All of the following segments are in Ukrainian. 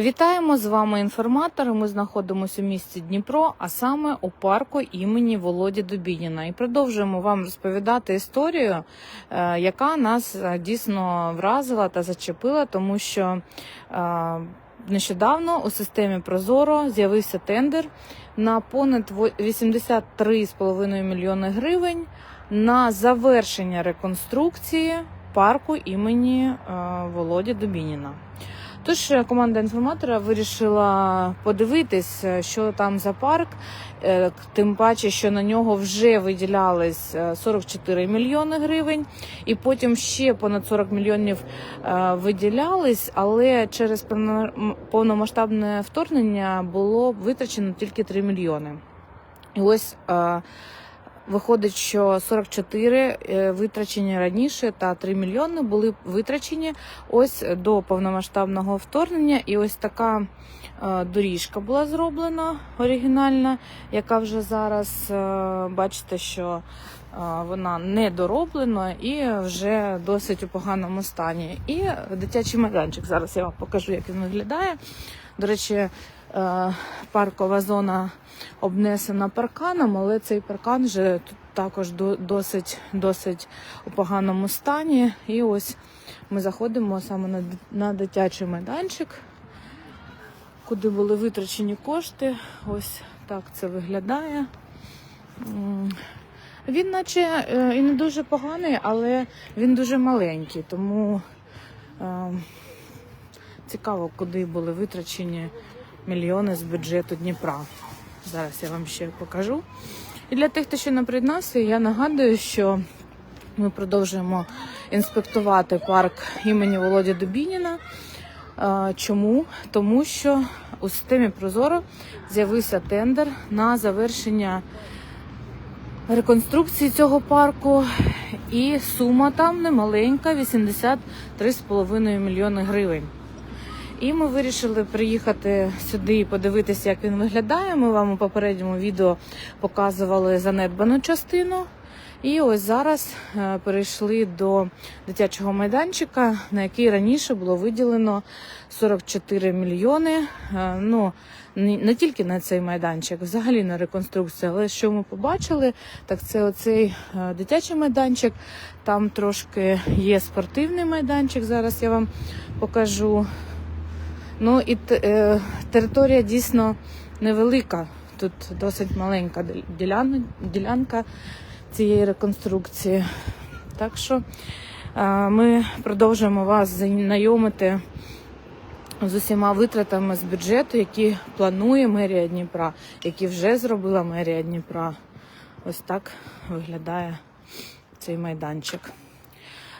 Вітаємо з вами інформатори. Ми знаходимося у місті Дніпро, а саме у парку імені Володі Дубініна. І продовжуємо вам розповідати історію, е, яка нас е, дійсно вразила та зачепила, тому що е, нещодавно у системі Прозоро з'явився тендер на понад во- 83,5 мільйони гривень на завершення реконструкції парку імені Володі Дубініна. Тож е, команда інформатора вирішила подивитись, е, що там за парк. е, Тим паче, що на нього вже виділялись е, 44 мільйони гривень, і потім ще понад 40 мільйонів виділялись, але через повномасштабне вторгнення було витрачено тільки 3 мільйони. І ось виходить, що 44 е, витрачені раніше та 3 мільйони були витрачені ось до повномасштабного вторгнення. І ось така е, доріжка була зроблена оригінальна, яка вже зараз е, бачите, що вона не дороблена і вже досить у поганому стані. І дитячий майданчик. Зараз я вам покажу, як він виглядає. До речі, паркова зона обнесена парканом, але цей паркан вже тут також досить, досить у поганому стані. І ось ми заходимо саме на, на дитячий майданчик, куди були витрачені кошти. Ось так це виглядає. Він, наче е, і не дуже поганий, але він дуже маленький, тому е, цікаво, куди були витрачені мільйони з бюджету Дніпра. Зараз я вам ще покажу. І для тих, хто ще не приєднався, я нагадую, що ми продовжуємо інспектувати парк імені Володі Дубініна. Чому? Тому що у системі Прозоро з'явився тендер на завершення реконструкції цього парку, і сума там немаленька 83,5 мільйони гривень. І ми вирішили приїхати сюди і подивитися, як він виглядає. Ми вам у попередньому відео показували занедбану частину. І ось зараз е, перейшли до дитячого майданчика, на який раніше було виділено 44 мільйони. Е, Ну не тільки на цей майданчик, взагалі на реконструкцію. Але що ми побачили, так це оцей е, дитячий майданчик. Там трошки є спортивний майданчик. Зараз я вам покажу. Ну і е, територія дійсно невелика. Тут досить маленька ділян- ділянка цієї реконструкції. Так що е, ми продовжуємо вас знайомити з усіма витратами з бюджету, які планує мерія Дніпра, які вже зробила мерія Дніпра. Ось так виглядає цей майданчик.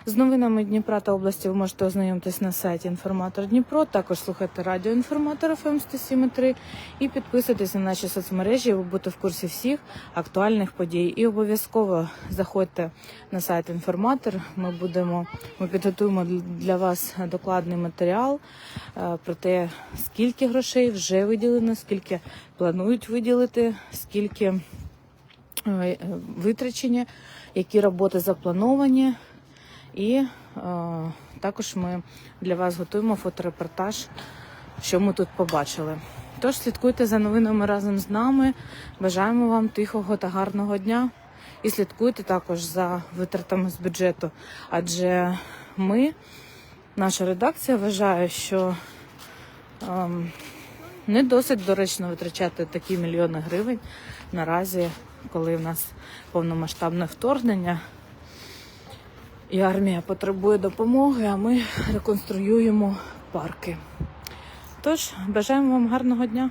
З новинами Дніпра та області ви можете ознайомитись на сайті Інформатор Дніпро. Також слухайте радіо Інформатор ФМ 107.3 і підписуйтесь на наші соцмережі, ви будете в курсі всіх актуальних подій. І обов'язково заходьте на сайт Інформатор. Ми будемо ми підготуємо для вас докладний матеріал е, про те, скільки грошей вже виділено, скільки планують виділити, скільки е, витрачені, які роботи заплановані. І е, також ми для вас готуємо фоторепортаж, що ми тут побачили. Тож слідкуйте за новинами разом з нами. Бажаємо вам тихого та гарного дня. І слідкуйте також за витратами з бюджету. Адже ми, наша редакція, вважає, що ем, не досить доречно витрачати такі мільйони гривень наразі, коли в нас повномасштабне вторгнення. І армія потребує допомоги, а ми реконструюємо парки. Тож, бажаємо вам гарного дня.